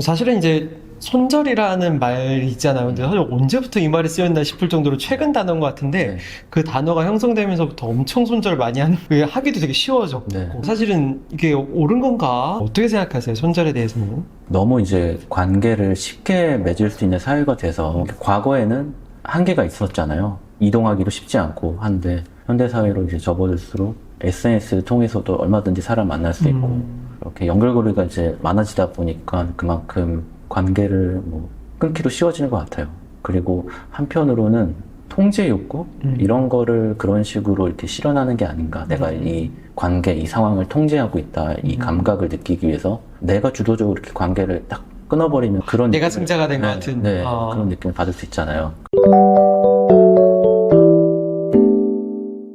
사실은 이제 손절이라는 말이 있잖아요. 근데 사실 언제부터 이 말이 쓰였나 싶을 정도로 최근 단어인 것 같은데 네. 그 단어가 형성되면서부터 엄청 손절 많이 하는 그 하기도 되게 쉬워졌고 네. 사실은 이게 옳은 건가 어떻게 생각하세요? 손절에 대해서는? 너무 이제 관계를 쉽게 맺을 수 있는 사회가 돼서 과거에는 한계가 있었잖아요. 이동하기도 쉽지 않고 한데 현대 사회로 이제 접어들수록 SNS를 통해서도 얼마든지 사람 만날 수 있고 음. 이렇게 연결고리가 이제 많아지다 보니까 그만큼 관계를 뭐 끊기도 쉬워지는 것 같아요. 그리고 한편으로는 통제 욕구 음. 이런 거를 그런 식으로 이렇게 실현하는 게 아닌가. 내가 이 관계, 이 상황을 통제하고 있다. 이 음. 감각을 느끼기 위해서 내가 주도적으로 이렇게 관계를 딱 끊어버리면 그런 내가 승자가 된것 네, 같은. 네, 아. 그런 느낌을 받을 수 있잖아요.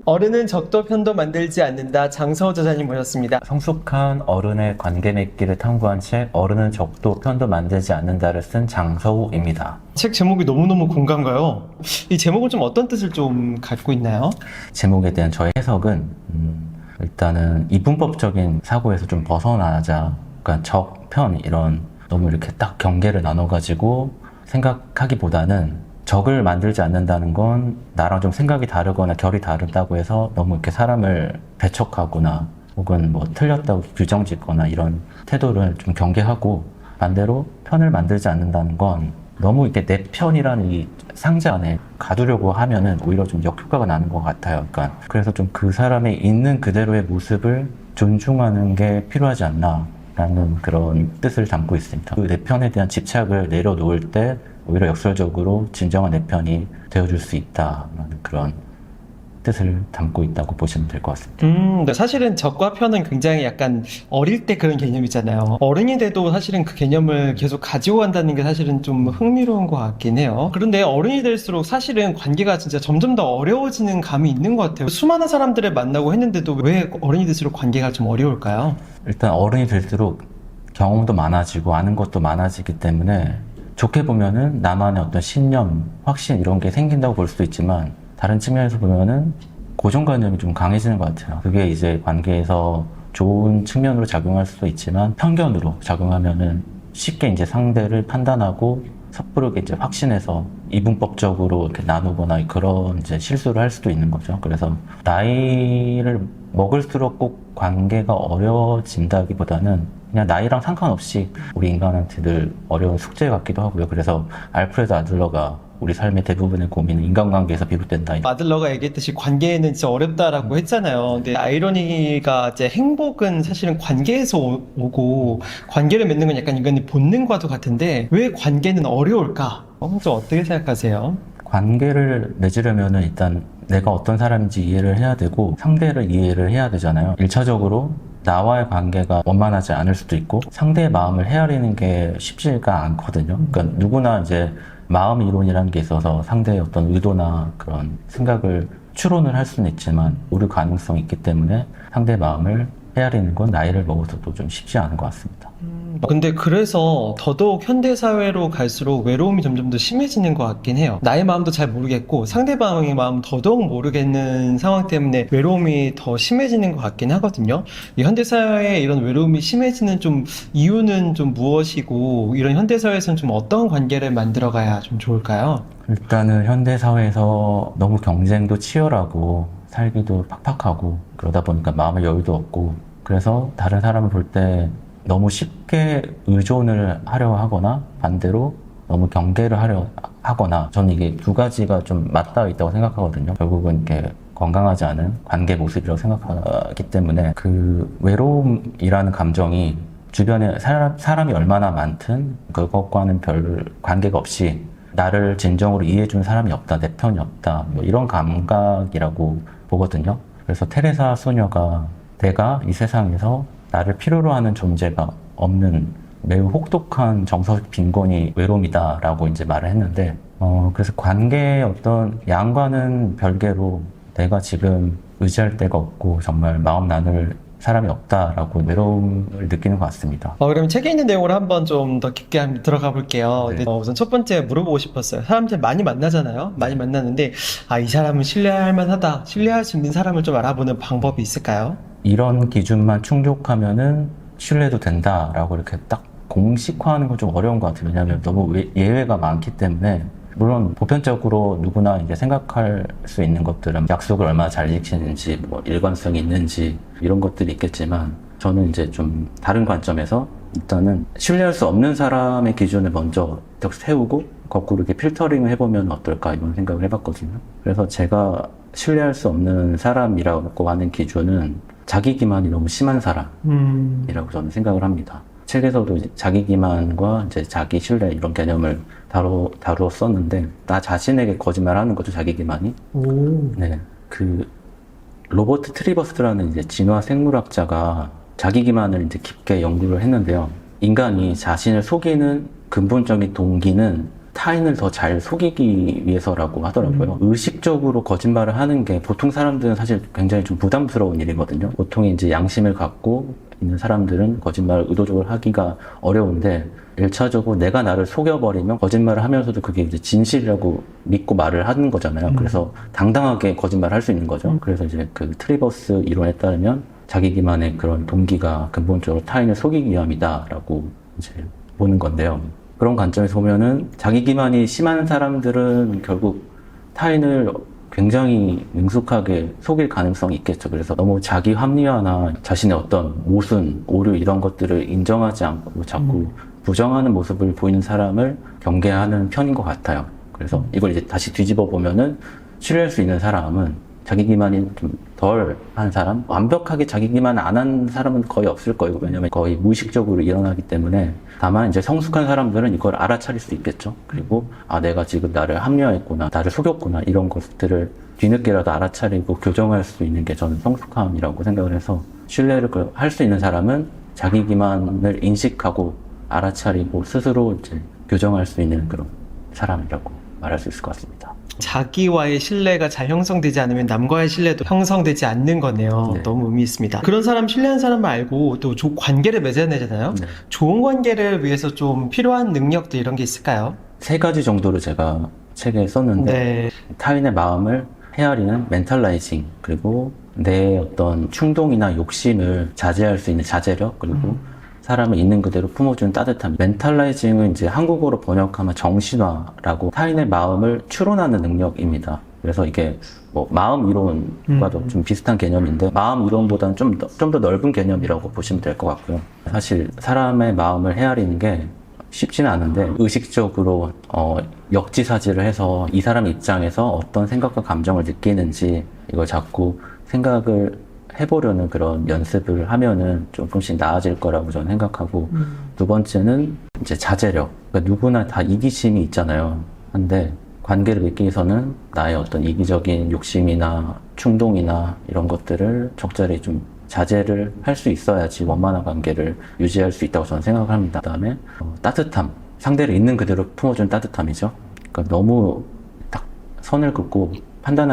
어른은 적도 편도 만들지 않는다. 장서호 저자님 모셨습니다. 성숙한 어른의 관계 맺기를 탐구한 책 어른은 적도 편도 만들지 않는다를 쓴 장서우입니다. 책 제목이 너무너무 공감가요. 이 제목은 좀 어떤 뜻을 좀 갖고 있나요? 제목에 대한 저의 해석은 음, 일단은 이분법적인 사고에서 좀 벗어나자 그러니까 적, 편 이런 너무 이렇게 딱 경계를 나눠가지고 생각하기보다는 적을 만들지 않는다는 건 나랑 좀 생각이 다르거나 결이 다르다고 해서 너무 이렇게 사람을 배척하거나 혹은 뭐 틀렸다고 규정 짓거나 이런 태도를 좀 경계하고 반대로 편을 만들지 않는다는 건 너무 이렇게 내 편이라는 이 상자 안에 가두려고 하면은 오히려 좀 역효과가 나는 것 같아요. 그러니까 그래서 좀 그 사람의 있는 그대로의 모습을 존중하는 게 필요하지 않나라는 그런 뜻을 담고 있습니다. 그 내 편에 대한 집착을 내려놓을 때 오히려 역설적으로 진정한 내 편이 되어줄 수 있다라는 그런 뜻을 담고 있다고 보시면 될 것 같습니다. 음, 네. 사실은 적과 편은 굉장히 약간 어릴 때 그런 개념이잖아요. 어른이 돼도 사실은 그 개념을 계속 가지고 간다는 게 사실은 좀 흥미로운 것 같긴 해요. 그런데 어른이 될수록 사실은 관계가 진짜 점점 더 어려워지는 감이 있는 것 같아요. 수많은 사람들을 만나고 했는데도 왜 어른이 될수록 관계가 좀 어려울까요? 일단 어른이 될수록 경험도 많아지고 아는 것도 많아지기 때문에 좋게 보면은 나만의 어떤 신념, 확신 이런 게 생긴다고 볼 수도 있지만 다른 측면에서 보면은 고정관념이 좀 강해지는 것 같아요. 그게 이제 관계에서 좋은 측면으로 작용할 수도 있지만 편견으로 작용하면은 쉽게 이제 상대를 판단하고 섣부르게 이제 확신해서 이분법적으로 이렇게 나누거나 그런 이제 실수를 할 수도 있는 거죠. 그래서 나이를 먹을수록 꼭 관계가 어려워진다기보다는 그냥 나이랑 상관없이 우리 인간한테 늘 어려운 숙제 같기도 하고요. 그래서 알프레드 아들러가 우리 삶의 대부분의 고민은 인간관계에서 비롯된다. 마들러가 얘기했듯이 관계는 진짜 어렵다라고 했잖아요. 근데 아이러니가 이제 행복은 사실은 관계에서 오- 오고 관계를 맺는 건 약간 인간의 본능과도 같은데 왜 관계는 어려울까? 어, 좀 어떻게 생각하세요? 관계를 맺으려면은 일단 내가 어떤 사람인지 이해를 해야 되고 상대를 이해를 해야 되잖아요. 일차적으로 나와의 관계가 원만하지 않을 수도 있고 상대의 마음을 헤아리는 게 쉽지가 않거든요. 그러니까 누구나 이제 마음 이론이라는 게 있어서 상대의 어떤 의도나 그런 생각을 추론을 할 수는 있지만 오류 가능성이 있기 때문에 상대의 마음을 헤아리는 건 나이를 먹어서도 좀 쉽지 않은 것 같습니다. 근데 그래서 더더욱 현대사회로 갈수록 외로움이 점점 더 심해지는 것 같긴 해요. 나의 마음도 잘 모르겠고 상대방의 마음 더더욱 모르겠는 상황 때문에 외로움이 더 심해지는 것 같긴 하거든요. 이 현대사회에 이런 외로움이 심해지는 좀 이유는 좀 무엇이고 이런 현대사회에서는 좀 어떤 관계를 만들어가야 좀 좋을까요? 일단은 현대 사회에서 너무 경쟁도 치열하고 살기도 팍팍하고 그러다 보니까 마음의 여유도 없고 그래서 다른 사람을 볼때 너무 쉽게 의존을 하려 하거나 반대로 너무 경계를 하려 하거나 저는 이게 두 가지가 좀 맞닿아 있다고 생각하거든요. 결국은 이렇게 건강하지 않은 관계 모습이라고 생각하기 때문에 그 외로움이라는 감정이 주변에 사람, 사람이 얼마나 많든 그것과는 별 관계가 없이 나를 진정으로 이해해준 사람이 없다, 내 편이 없다, 뭐 이런 감각이라고 보거든요. 그래서 테레사 소녀가 내가 이 세상에서 나를 필요로 하는 존재가 없는 매우 혹독한 정서적 빈곤이 외로움이다라고 이제 말을 했는데, 어, 그래서 관계의 어떤 양과는 별개로 내가 지금 의지할 데가 없고 정말 마음 나눌 사람이 없다라고 외로움을 느끼는 것 같습니다. 어, 그럼 책에 있는 내용을 한번 좀 더 깊게 한번 들어가 볼게요. 네. 어, 우선 첫 번째 물어보고 싶었어요. 사람들 많이 만나잖아요. 많이 만나는데, 아, 이 사람은 신뢰할 만하다. 신뢰할 수 있는 사람을 좀 알아보는 방법이 있을까요? 이런 기준만 충족하면은 신뢰도 된다라고 이렇게 딱 공식화하는 건 좀 어려운 것 같아요. 왜냐하면 너무 외- 예외가 많기 때문에 물론 보편적으로 누구나 이제 생각할 수 있는 것들은 약속을 얼마나 잘 지키는지, 뭐 일관성이 있는지 이런 것들이 있겠지만 저는 이제 좀 다른 관점에서 일단은 신뢰할 수 없는 사람의 기준을 먼저 딱 세우고 거꾸로 이렇게 필터링을 해보면 어떨까 이런 생각을 해봤거든요. 그래서 제가 신뢰할 수 없는 사람이라고 하는 기준은 자기 기만이 너무 심한 사람이라고 음. 저는 생각을 합니다. 책에서도 이제 자기 기만과 이제 자기 신뢰 이런 개념을 다루, 다루었었는데 나 자신에게 거짓말 하는 거죠 자기 기만이. 오. 네. 그 로버트 트리버스라는 이제 진화 생물학자가 자기 기만을 이제 깊게 연구를 했는데요. 인간이 자신을 속이는 근본적인 동기는 타인을 더 잘 속이기 위해서라고 하더라고요. 의식적으로 거짓말을 하는 게 보통 사람들은 사실 굉장히 좀 부담스러운 일이거든요. 보통 이제 양심을 갖고 있는 사람들은 거짓말을 의도적으로 하기가 어려운데 일차적으로 내가 나를 속여버리면 거짓말을 하면서도 그게 이제 진실이라고 믿고 말을 하는 거잖아요. 그래서 당당하게 거짓말을 할 수 있는 거죠. 그래서 이제 그 트리버스 이론에 따르면 자기 기만의 그런 동기가 근본적으로 타인을 속이기 위함이다라고 이제 보는 건데요. 그런 관점에서 보면은 자기 기만이 심한 사람들은 결국 타인을 굉장히 능숙하게 속일 가능성이 있겠죠. 그래서 너무 자기 합리화나 자신의 어떤 모순, 오류 이런 것들을 인정하지 않고 자꾸 부정하는 모습을 보이는 사람을 경계하는 편인 것 같아요. 그래서 이걸 이제 다시 뒤집어 보면은 신뢰할 수 있는 사람은 자기 기만이 좀 덜 한 사람, 완벽하게 자기 기만 안 한 사람은 거의 없을 거예요. 왜냐면 거의 무의식적으로 일어나기 때문에 다만 이제 성숙한 사람들은 이걸 알아차릴 수 있겠죠. 그리고 아 내가 지금 나를 합리화했구나, 나를 속였구나 이런 것들을 뒤늦게라도 알아차리고 교정할 수 있는 게 저는 성숙함이라고 생각을 해서 신뢰를 할 수 있는 사람은 자기 기만을 인식하고 알아차리고 스스로 이제 교정할 수 있는 그런 사람이라고 말할 수 있을 것 같습니다. 자기와의 신뢰가 잘 형성되지 않으면 남과의 신뢰도 형성되지 않는 거네요. 네. 너무 의미 있습니다. 그런 사람 신뢰하는 사람을 알고 또 조- 관계를 맺어내잖아요. 네. 좋은 관계를 위해서 좀 필요한 능력들 이런 게 있을까요? 세 가지 정도로 제가 책에 썼는데 네. 타인의 마음을 헤아리는 멘탈라이징 그리고 내 어떤 충동이나 욕심을 자제할 수 있는 자제력 그리고 사람을 있는 그대로 품어주는 따뜻함. 멘탈라이징은 이제 한국어로 번역하면 정신화라고 타인의 마음을 추론하는 능력입니다. 그래서 이게 뭐 마음 이론과도 좀 비슷한 개념인데 마음 이론보다는 좀더좀더 넓은 개념이라고 보시면 될 것 같고요. 사실 사람의 마음을 헤아리는 게 쉽지는 않은데 의식적으로 어, 역지사지를 해서 이 사람 입장에서 어떤 생각과 감정을 느끼는지 이걸 자꾸 생각을 해보려는 그런 연습을 하면은 조금씩 나아질 거라고 저는 생각하고 두 번째는 이제 자제력 그러니까 누구나 다 이기심이 있잖아요 근데 관계를 맺기 위해서는 나의 어떤 이기적인 욕심이나 충동이나 이런 것들을 적절히 좀 자제를 할 수 있어야지 원만한 관계를 유지할 수 있다고 저는 생각을 합니다. 그 다음에 어, 따뜻함. 상대를 있는 그대로 품어주는 따뜻함이죠. 그러니까 너무 딱 선을 긋고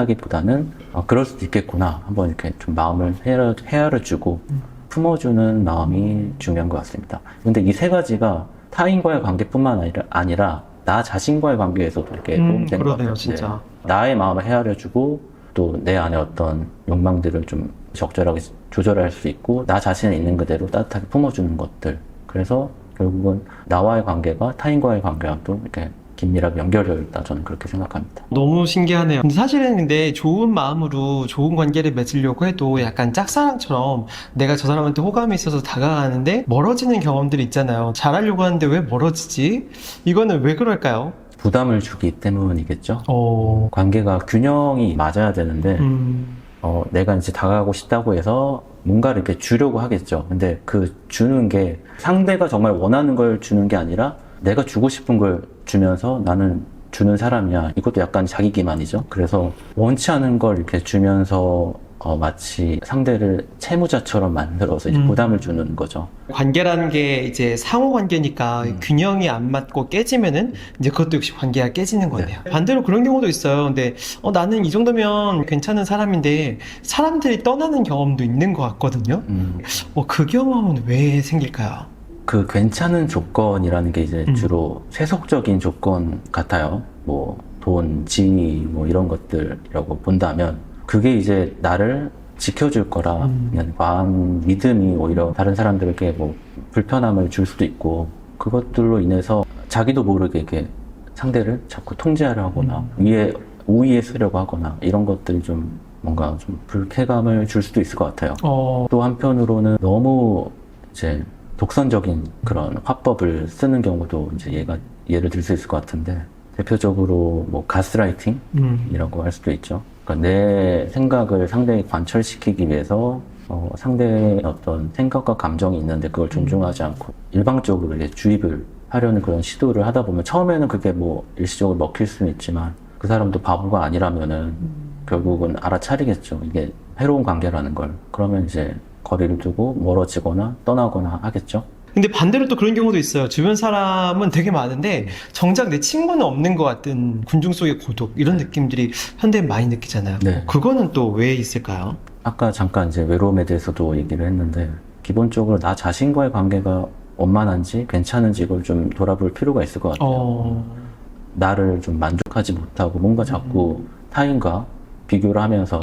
판단하기보다는 어, 그럴 수도 있겠구나. 한번 이렇게 좀 마음을 헤아려, 헤아려주고 품어주는 마음이 중요한 것 같습니다. 근데 이 세 가지가 타인과의 관계뿐만 아니라, 아니라 나 자신과의 관계에서도 이렇게 음, 도움이 되는 것 같아요. 진짜. 네. 나의 마음을 헤아려주고 또 내 안에 어떤 욕망들을 좀 적절하게 조절할 수 있고 나 자신을 있는 그대로 따뜻하게 품어주는 것들 그래서 결국은 나와의 관계가 타인과의 관계와 또 이렇게 긴밀하게 연결되어 있다 저는 그렇게 생각합니다. 너무 신기하네요. 근데 사실은 근데 좋은 마음으로 좋은 관계를 맺으려고 해도 약간 짝사랑처럼 내가 저 사람한테 호감이 있어서 다가가는데 멀어지는 경험들이 있잖아요. 잘하려고 하는데 왜 멀어지지? 이거는 왜 그럴까요? 부담을 주기 때문이겠죠. 어, 관계가 균형이 맞아야 되는데 음, 어, 내가 이제 다가가고 싶다고 해서 뭔가를 이렇게 주려고 하겠죠. 근데 그 주는 게 상대가 정말 원하는 걸 주는 게 아니라 내가 주고 싶은 걸 주면서 나는 주는 사람이야. 이것도 약간 자기 기만이죠. 그래서 원치 않은 걸 이렇게 주면서 어, 마치 상대를 채무자처럼 만들어서 이제 음. 부담을 주는 거죠. 관계라는 게 이제 상호 관계니까 음. 균형이 안 맞고 깨지면은 이제 그것도 역시 관계가 깨지는 거네요. 반대로 그런 경우도 있어요. 근데 어, 나는 이 정도면 괜찮은 사람인데 사람들이 떠나는 경험도 있는 것 같거든요. 음, 어, 그 경험은 왜 생길까요? 그 괜찮은 조건이라는 게 이제 음. 주로 세속적인 조건 같아요. 뭐 돈, 지위, 뭐 이런 것들이라고 본다면 그게 이제 나를 지켜줄 거라 음. 과한 믿음이 오히려 다른 사람들에게 뭐 불편함을 줄 수도 있고 그것들로 인해서 자기도 모르게 이렇게 상대를 자꾸 통제하려 하거나 위에 우위에 서려고 하거나 이런 것들이 좀 뭔가 좀 불쾌감을 줄 수도 있을 것 같아요. 어, 또 한편으로는 너무 이제 독선적인 그런 화법을 쓰는 경우도 이제 얘가 예를 들 수 있을 것 같은데 대표적으로 뭐 가스라이팅이라고 음. 할 수도 있죠. 그러니까 내 생각을 상대에 관철시키기 위해서 어, 상대의 어떤 생각과 감정이 있는데 그걸 존중하지 않고 일방적으로 이제 주입을 하려는 그런 시도를 하다 보면 처음에는 그게 뭐 일시적으로 먹힐 수는 있지만 그 사람도 바보가 아니라면은 결국은 알아차리겠죠. 이게 해로운 관계라는 걸. 그러면 이제 거리를 두고 멀어지거나 떠나거나 하겠죠. 근데 반대로 또 그런 경우도 있어요. 주변 사람은 되게 많은데 정작 내 친구는 없는 것 같은 군중 속의 고독 이런 느낌들이 현대에 많이 느끼잖아요. 네. 그거는 또 왜 있을까요? 아까 잠깐 이제 외로움에 대해서도 얘기를 했는데 기본적으로 나 자신과의 관계가 원만한지 괜찮은지 이걸 좀 돌아볼 필요가 있을 것 같아요. 어, 나를 좀 만족하지 못하고 뭔가 자꾸 타인과 비교를 하면서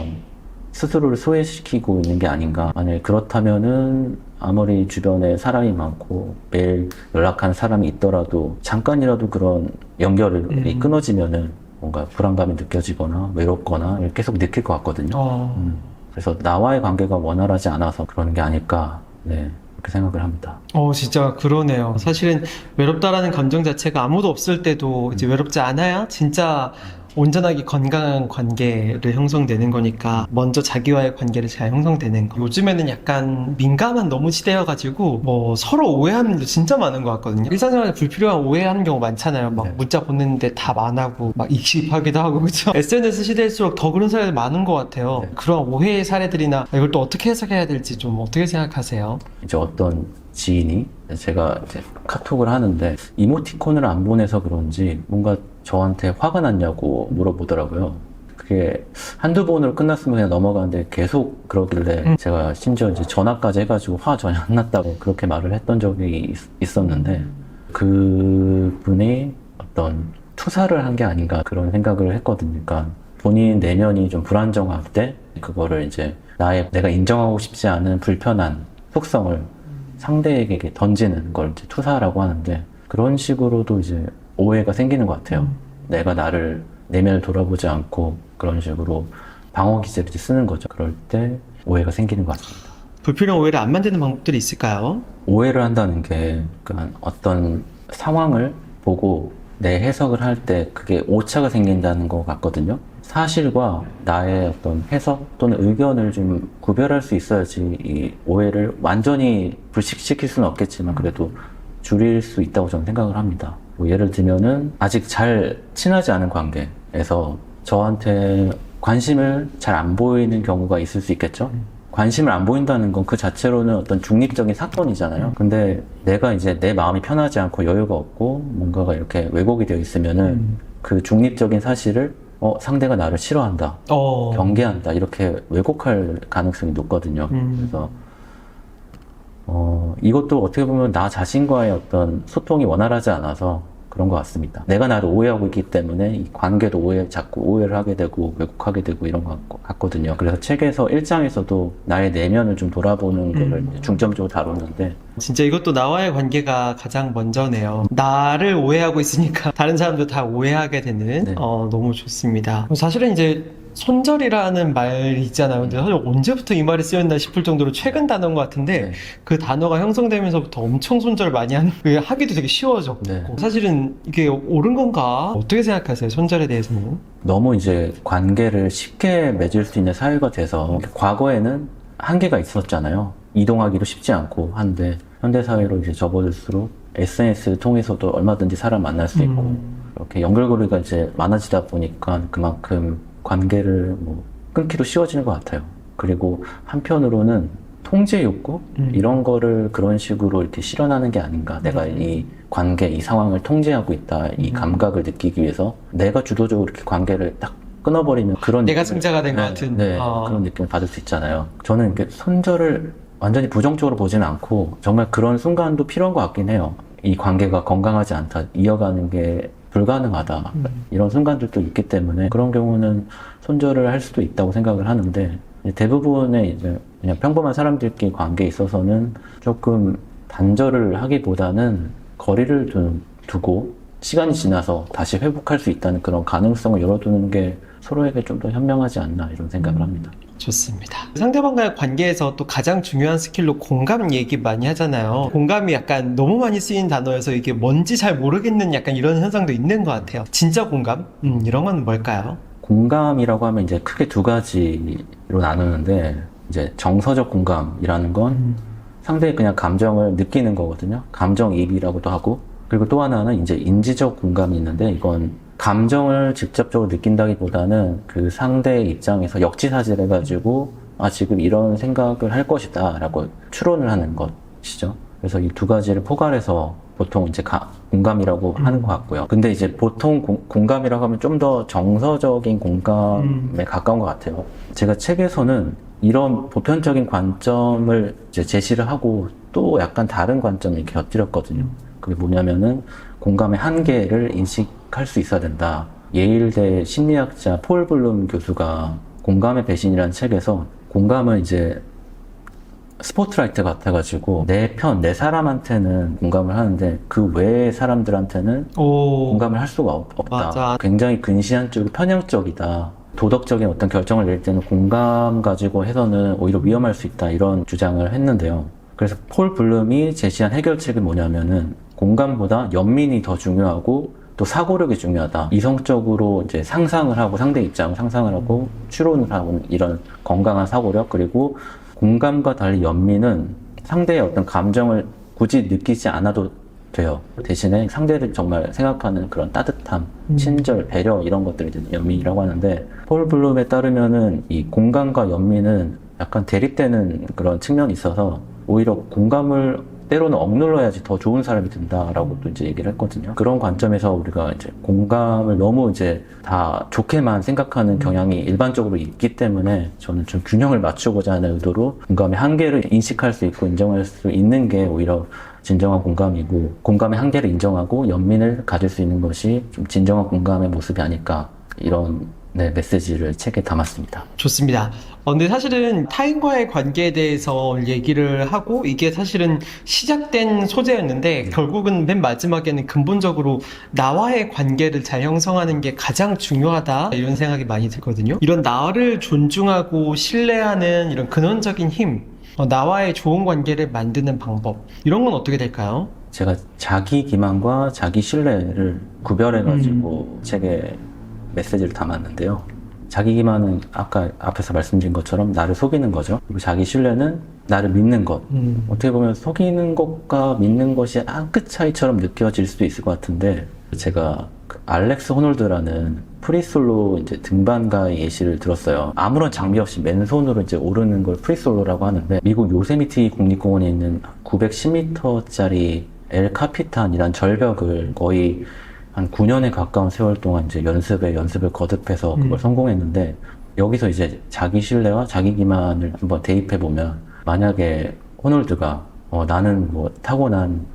스스로를 소외시키고 있는 게 아닌가. 만약에 그렇다면은 아무리 주변에 사람이 많고 매일 연락하는 사람이 있더라도 잠깐이라도 그런 연결이 음. 끊어지면은 뭔가 불안감이 느껴지거나 외롭거나 계속 느낄 것 같거든요. 어. 음, 그래서 나와의 관계가 원활하지 않아서 그러는 게 아닐까. 네. 그렇게 생각을 합니다. 어, 진짜 그러네요. 사실은 외롭다라는 감정 자체가 아무도 없을 때도 이제 외롭지 않아야 진짜 온전하게 건강한 관계를 형성되는 거니까 먼저 자기와의 관계를 잘 형성되는 거. 요즘에는 약간 민감한 너무 시대여가지고 뭐 서로 오해하는 일도 진짜 많은 것 같거든요. 일상생활에 불필요한 오해하는 경우 많잖아요. 막 네. 문자 보냈는데 답 안 하고 막 익십하기도 하고 그렇죠. SNS 시대일수록 더 그런 사례들 많은 것 같아요. 네. 그런 오해의 사례들이나 이걸 또 어떻게 해석해야 될지 좀 어떻게 생각하세요? 이제 어떤 지인이 제가 이제 카톡을 하는데 이모티콘을 안 보내서 그런지 뭔가 저한테 화가 났냐고 물어보더라고요. 그게 한두 번으로 끝났으면 그냥 넘어가는데 계속 그러길래 음. 제가 심지어 이제 전화까지 해가지고 화 전혀 안 났다고 그렇게 말을 했던 적이 있, 었는데 그분이 어떤 투사를 한 게 아닌가 그런 생각을 했거든요. 그러니까 본인 내면이 좀 불안정할 때 그거를 이제 나의 내가 인정하고 싶지 않은 불편한 속성을 상대에게 던지는 걸 이제 투사라고 하는데 그런 식으로도 이제 오해가 생기는 것 같아요. 내가 나를 내면을 돌아보지 않고 그런 식으로 방어 기제를 쓰는 거죠. 그럴 때 오해가 생기는 것 같습니다. 불필요한 오해를 안 만드는 방법들이 있을까요? 오해를 한다는 게 그러니까 어떤 상황을 보고 내 해석을 할 때 그게 오차가 생긴다는 것 같거든요. 사실과 나의 어떤 해석 또는 의견을 좀 구별할 수 있어야지 이 오해를 완전히 불식시킬 수는 없겠지만 그래도 줄일 수 있다고 저는 생각을 합니다. 뭐 예를 들면은 아직 잘 친하지 않은 관계에서 저한테 관심을 잘 안 보이는 경우가 있을 수 있겠죠. 관심을 안 보인다는 건 그 자체로는 어떤 중립적인 사건이잖아요. 근데 내가 이제 내 마음이 편하지 않고 여유가 없고 뭔가가 이렇게 왜곡이 되어 있으면은 음. 그 중립적인 사실을 어, 상대가 나를 싫어한다, 어. 경계한다 이렇게 왜곡할 가능성이 높거든요. 음. 그래서 어, 이것도 어떻게 보면 나 자신과의 어떤 소통이 원활하지 않아서 그런 것 같습니다. 내가 나를 오해하고 있기 때문에 이 관계도 오해, 자꾸 오해를 하게 되고 왜곡하게 되고 이런 것 같거든요. 그래서 책에서 1장에서도 나의 내면을 좀 돌아보는 거를 음. 이제 중점적으로 다루는데 진짜 이것도 나와의 관계가 가장 먼저네요. 나를 오해하고 있으니까 다른 사람도 다 오해하게 되는 네. 어, 너무 좋습니다. 사실은 이제 손절이라는 말이 있잖아요. 근데 사실 언제부터 이 말이 쓰였나 싶을 정도로 최근 단어인 것 같은데 네. 그 단어가 형성되면서부터 엄청 손절 많이 하는 그 하기도 되게 쉬워졌고 네. 사실은 이게 옳은 건가 어떻게 생각하세요? 손절에 대해서는? 너무 이제 관계를 쉽게 맺을 수 있는 사회가 돼서 과거에는 한계가 있었잖아요. 이동하기도 쉽지 않고 한데 현대 사회로 이제 접어들수록 SNS를 통해서도 얼마든지 사람 만날 수 있고 음. 이렇게 연결고리가 이제 많아지다 보니까 그만큼 관계를 뭐 끊기도 쉬워지는 것 같아요. 그리고 한편으로는 통제 욕구 음. 이런 거를 그런 식으로 이렇게 실현하는 게 아닌가. 내가 음. 이 관계, 이 상황을 통제하고 있다. 이 음. 감각을 느끼기 위해서 내가 주도적으로 이렇게 관계를 딱 끊어버리면 그런 내가 느낌을- 승자가 된것 네, 같은. 네, 아. 그런 느낌을 받을 수 있잖아요. 저는 이렇게 손절을 완전히 부정적으로 보지는 않고 정말 그런 순간도 필요한 것 같긴 해요. 이 관계가 건강하지 않다, 이어가는 게 불가능하다 음. 이런 순간들도 있기 때문에 그런 경우는 손절을 할 수도 있다고 생각을 하는데 대부분의 이제 그냥 평범한 사람들끼리 관계에 있어서는 조금 단절을 하기보다는 거리를 두, 두고 시간이 지나서 다시 회복할 수 있다는 그런 가능성을 열어두는 게 서로에게 좀 더 현명하지 않나 이런 생각을 합니다. 좋습니다. 상대방과의 관계에서 또 가장 중요한 스킬로 공감 얘기 많이 하잖아요. 공감이 약간 너무 많이 쓰인 단어여서 이게 뭔지 잘 모르겠는 약간 이런 현상도 있는 것 같아요. 진짜 공감? 음, 이런 건 뭘까요? 공감이라고 하면 이제 크게 두 가지로 나누는데 이제 정서적 공감이라는 건 상대의 그냥 감정을 느끼는 거거든요. 감정이입이라고도 하고 그리고 또 하나는 이제 인지적 공감이 있는데 이건 감정을 직접적으로 느낀다기보다는 그 상대의 입장에서 역지사지를 해가지고 아 지금 이런 생각을 할 것이다라고 추론을 하는 것이죠. 그래서 이 두 가지를 포괄해서 보통 이제 가- 공감이라고 하는 것 같고요. 근데 이제 보통 공, 공감이라고 하면 좀 더 정서적인 공감에 가까운 것 같아요. 제가 책에서는 이런 보편적인 관점을 이제 제시를 하고 또 약간 다른 관점을 이렇게 곁들였거든요. 그게 뭐냐면은 공감의 한계를 인식 할 수 있어야 된다. 예일대 심리학자 폴 블룸 교수가 공감의 배신이라는 책에서 공감은 이제 스포트라이트 같아가지고 내 편, 내 사람한테는 공감을 하는데 그 외의 사람들한테는 오, 공감을 할 수가 없, 다 맞아. 굉장히 근시안 쪽이 편향적이다. 도덕적인 어떤 결정을 낼 때는 공감 가지고 해서는 오히려 위험할 수 있다. 이런 주장을 했는데요. 그래서 폴 블룸이 제시한 해결책이 뭐냐면은 공감보다 연민이 더 중요하고 또 사고력이 중요하다. 이성적으로 이제 상상을 하고 상대 입장을 상상을 하고 추론을 하고 이런 건강한 사고력 그리고 공감과 달리 연민은 상대의 어떤 감정을 굳이 느끼지 않아도 돼요. 대신에 상대를 정말 생각하는 그런 따뜻함, 친절, 배려 이런 것들을 이제 연민이라고 하는데 폴 블룸에 따르면은 이 공감과 연민은 약간 대립되는 그런 측면이 있어서 오히려 공감을 때로는 억눌러야지 더 좋은 사람이 된다라고 또 이제 얘기를 했거든요. 그런 관점에서 우리가 이제 공감을 너무 이제 다 좋게만 생각하는 경향이 일반적으로 있기 때문에 저는 좀 균형을 맞추고자 하는 의도로 공감의 한계를 인식할 수 있고 인정할 수 있는 게 오히려 진정한 공감이고 공감의 한계를 인정하고 연민을 가질 수 있는 것이 좀 진정한 공감의 모습이 아닐까 이런 네, 메시지를 책에 담았습니다. 좋습니다. 어, 근데 사실은 타인과의 관계에 대해서 얘기를 하고 이게 사실은 시작된 소재였는데 결국은 맨 마지막에는 근본적으로 나와의 관계를 잘 형성하는 게 가장 중요하다 이런 생각이 많이 들거든요. 이런 나를 존중하고 신뢰하는 이런 근원적인 힘, 어, 나와의 좋은 관계를 만드는 방법 이런 건 어떻게 될까요? 제가 자기 기만과 자기 신뢰를 구별해가지고 책에 메시지를 담았는데요. 자기 기만은 아까 앞에서 말씀드린 것처럼 나를 속이는 거죠. 그리고 자기 신뢰는 나를 믿는 것. 음. 어떻게 보면 속이는 것과 믿는 것이 한 끗 차이처럼 느껴질 수도 있을 것 같은데 제가 그 알렉스 호놀드라는 프리솔로 이제 등반가의 예시를 들었어요. 아무런 장비 없이 맨손으로 이제 오르는 걸 프리솔로라고 하는데 미국 요세미티 국립공원에 있는 910m짜리 엘 카피탄이란 절벽을 거의 한 9년에 가까운 세월 동안 이제 연습에 연습을 거듭해서 그걸 음. 성공했는데 여기서 이제 자기 신뢰와 자기 기만을 한번 대입해 보면 만약에 호놀드가 어, 나는 뭐 타고난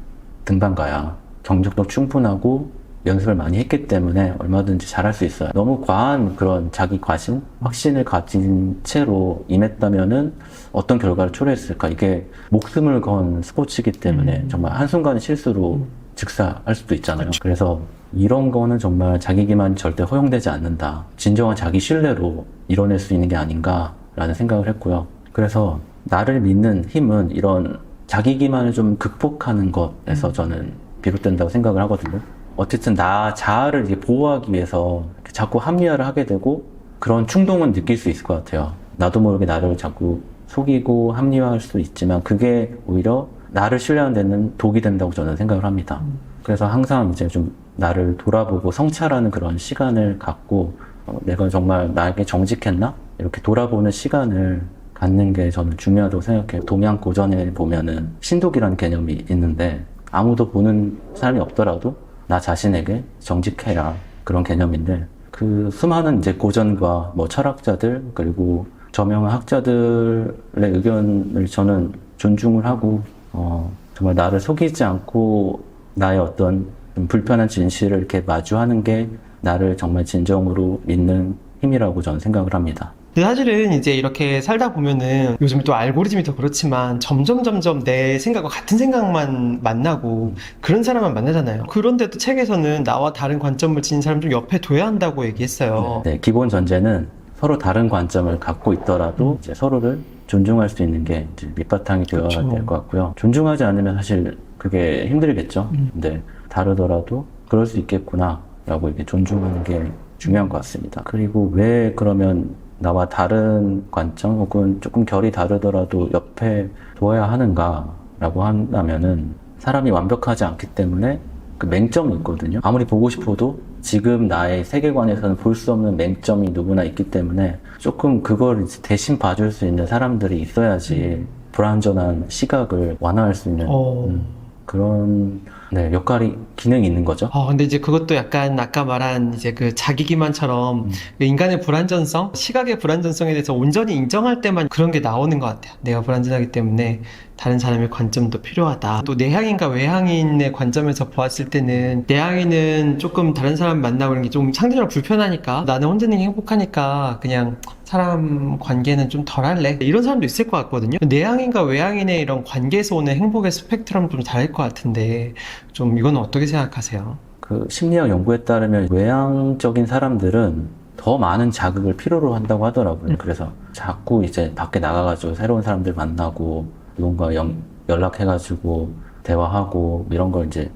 등반가야 경력도 충분하고 연습을 많이 했기 때문에 얼마든지 잘할 수 있어요. 너무 과한 그런 자기 과신, 확신을 가진 채로 임했다면은 어떤 결과를 초래했을까? 이게 목숨을 건 스포츠이기 때문에 정말 한순간의 실수로 즉사할 수도 있잖아요. 그래서 이런 거는 정말 자기 기만이 절대 허용되지 않는다. 진정한 자기 신뢰로 이뤄낼 수 있는 게 아닌가라는 생각을 했고요. 그래서 나를 믿는 힘은 이런 자기 기만을 좀 극복하는 것에서 저는 비롯된다고 생각을 하거든요. 어쨌든 나 자아를 보호하기 위해서 자꾸 합리화를 하게 되고 그런 충동은 느낄 수 있을 것 같아요. 나도 모르게 나를 자꾸 속이고 합리화할 수도 있지만 그게 오히려 나를 신뢰하는 데는 독이 된다고 저는 생각을 합니다. 그래서 항상 이제 좀 나를 돌아보고 성찰하는 그런 시간을 갖고 어, 내가 정말 나에게 정직했나? 이렇게 돌아보는 시간을 갖는 게 저는 중요하다고 생각해요. 동양 고전에 보면은 신독이라는 개념이 있는데 아무도 보는 사람이 없더라도 나 자신에게 정직해라 그런 개념인데 그 수많은 이제 고전과 뭐 철학자들 그리고 저명한 학자들의 의견을 저는 존중을 하고 어, 정말 나를 속이지 않고 나의 어떤 좀 불편한 진실을 이렇게 마주하는 게 나를 정말 진정으로 믿는 힘이라고 저는 생각을 합니다. 사실은 이제 이렇게 살다 보면은 요즘 또 알고리즘이 더 그렇지만 점점 점점 내 생각과 같은 생각만 만나고 그런 사람만 만나잖아요. 그런데도 책에서는 나와 다른 관점을 지닌 사람 좀 옆에 둬야 한다고 얘기했어요. 네, 기본 전제는 서로 다른 관점을 갖고 있더라도 이제 서로를 존중할 수 있는 게 이제 밑바탕이 되어야 그렇죠. 될것 같고요. 존중하지 않으면 사실 그게 힘들겠죠. 음. 근데 다르더라도 그럴 수 있겠구나라고 이렇게 존중하는 게 중요한 것 같습니다. 그리고 왜 그러면 나와 다른 관점 혹은 조금 결이 다르더라도 옆에 두어야 하는가라고 한다면은 사람이 완벽하지 않기 때문에 그 맹점이 있거든요. 아무리 보고 싶어도 지금 나의 세계관에서는 볼 수 없는 맹점이 누구나 있기 때문에 조금 그걸 대신 봐줄 수 있는 사람들이 있어야지 불완전한 시각을 완화할 수 있는 어. 음, 그런 네, 역할이 기능이 있는 거죠. 어, 근데 이제 그것도 약간 아까 말한 이제 그 자기 기만처럼 음. 그 인간의 불완전성, 시각의 불완전성에 대해서 온전히 인정할 때만 그런 게 나오는 것 같아요. 내가 불완전하기 때문에 다른 사람의 관점도 필요하다. 또 내향인과 외향인의 관점에서 보았을 때는 내향인은 조금 다른 사람 이런 게좀 상대적으로 불편하니까 나는 혼자 있는 게 행복하니까 그냥 사람 관계는 좀 덜 할래. 이런 사람도 있을 것 같거든요. 내향인과 외향인의 이런 관계에서 오는 행복의 스펙트럼 좀 다를 것 같은데 좀 이건 어떻게 생각하세요? 그 심리학 연구에 따르면 외향적인 사람들은 더 많은 자극을 필요로 한다고 하더라고요. 그래서 자꾸 이제 밖에 나가가지고 새로운 사람들 만나고 누군가 연, 연락해가지고 대화하고 이런 걸 이제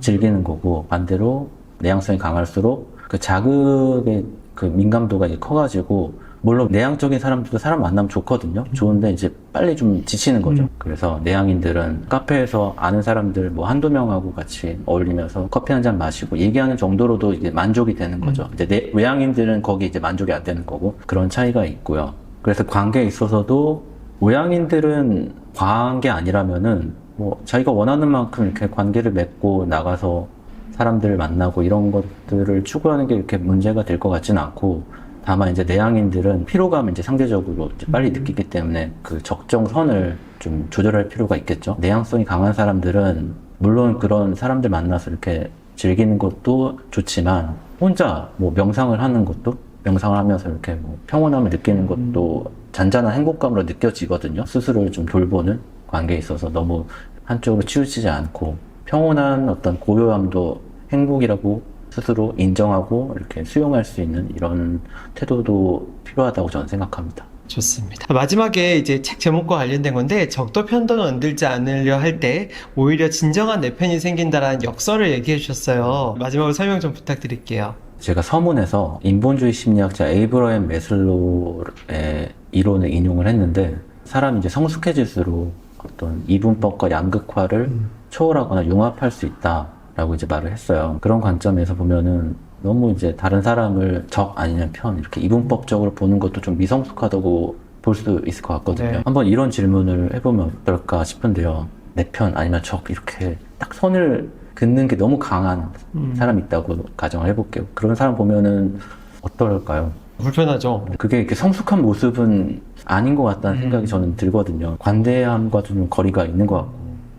즐기는 거고 반대로 내향성이 강할수록 그 자극의 그 민감도가 이제 커가지고 물론 내향적인 사람들도 사람 만나면 좋거든요. 좋은데 이제 빨리 좀 지치는 거죠. 음. 그래서 내향인들은 카페에서 아는 사람들 뭐 한두 명하고 같이 어울리면서 커피 한 잔 마시고 얘기하는 정도로도 이제 만족이 되는 거죠. 이제 내, 외향인들은 거기 이제 만족이 안 되는 거고 그런 차이가 있고요. 그래서 관계에 있어서도 외향인들은 과한 게 아니라면은 뭐 자기가 원하는 만큼 이렇게 관계를 맺고 나가서 사람들을 만나고 이런 것들을 추구하는 게 이렇게 문제가 될 것 같지는 않고 다만 이제 내향인들은 피로감을 이제 상대적으로 이제 빨리 느끼기 때문에 그 적정 선을 좀 조절할 필요가 있겠죠. 내향성이 강한 사람들은 물론 그런 사람들 만나서 이렇게 즐기는 것도 좋지만 혼자 뭐 명상을 하는 것도 명상을 하면서 이렇게 뭐 평온함을 느끼는 것도 잔잔한 행복감으로 느껴지거든요. 스스로를 좀 돌보는 관계에 있어서 너무 한쪽으로 치우치지 않고 평온한 어떤 고요함도 행복이라고 스스로 인정하고 이렇게 수용할 수 있는 이런 태도도 필요하다고 저는 생각합니다. 좋습니다. 마지막에 이제 책 제목과 관련된 건데 적도 편도는 흔들지 않으려 할 때 오히려 진정한 내 편이 생긴다라는 역설을 얘기해 주셨어요. 마지막으로 설명 좀 부탁드릴게요. 제가 서문에서 인본주의 심리학자 에이브러햄 메슬로의 이론을 인용을 했는데 사람이 이제 성숙해질수록 어떤 이분법과 양극화를 초월하거나 융합할 수 있다라고 이제 말을 했어요. 그런 관점에서 보면은 너무 이제 다른 사람을 적 아니면 편 이렇게 이분법적으로 보는 것도 좀 미성숙하다고 볼 수 있을 것 같거든요. 네. 한번 이런 질문을 해보면 어떨까 싶은데요. 내 편 아니면 적 이렇게 딱 선을 긋는 게 너무 강한 음. 사람이 있다고 가정을 해볼게요. 그런 사람 보면은 어떨까요? 불편하죠. 그게 이렇게 성숙한 모습은 아닌 것 같다는 음. 생각이 저는 들거든요. 관대함과 좀 거리가 있는 것 같고,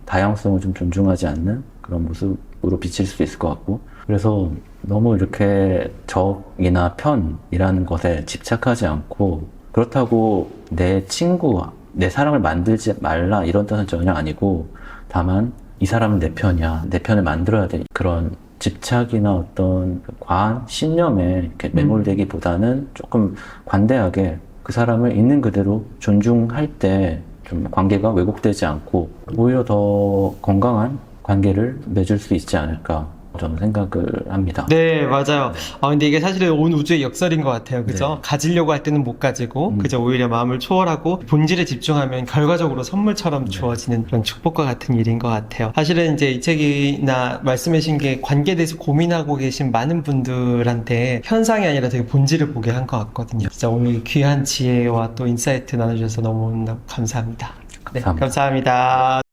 다양성을 좀 존중하지 않는 그런 모습으로 비칠 수도 있을 것 같고, 그래서 너무 이렇게 적이나 편이라는 것에 집착하지 않고, 그렇다고 내 친구, 내 사랑을 만들지 말라 이런 뜻은 전혀 아니고, 다만 이 사람은 내 편이야, 내 편을 만들어야 돼. 그런 집착이나 어떤 그 과한 신념에 이렇게 매몰되기보다는 조금 관대하게 그 사람을 있는 그대로 존중할 때 좀 관계가 왜곡되지 않고 오히려 더 건강한 관계를 맺을 수 있지 않을까 저는 생각을 합니다. 네, 맞아요. 아, 근데 이게 사실은 온 우주의 역설인 것 같아요. 그죠? 가지려고 할 때는 못 가지고, 음. 그죠? 오히려 마음을 초월하고, 본질에 집중하면 결과적으로 선물처럼 주어지는 그런 축복과 같은 일인 것 같아요. 사실은 이제 이 책이나 말씀하신 게 관계에 대해서 고민하고 계신 많은 분들한테 현상이 아니라 되게 본질을 보게 한 것 같거든요. 진짜 오늘 귀한 지혜와 또 인사이트 나눠주셔서 너무 감사합니다. 네, 감사합니다. 감사합니다.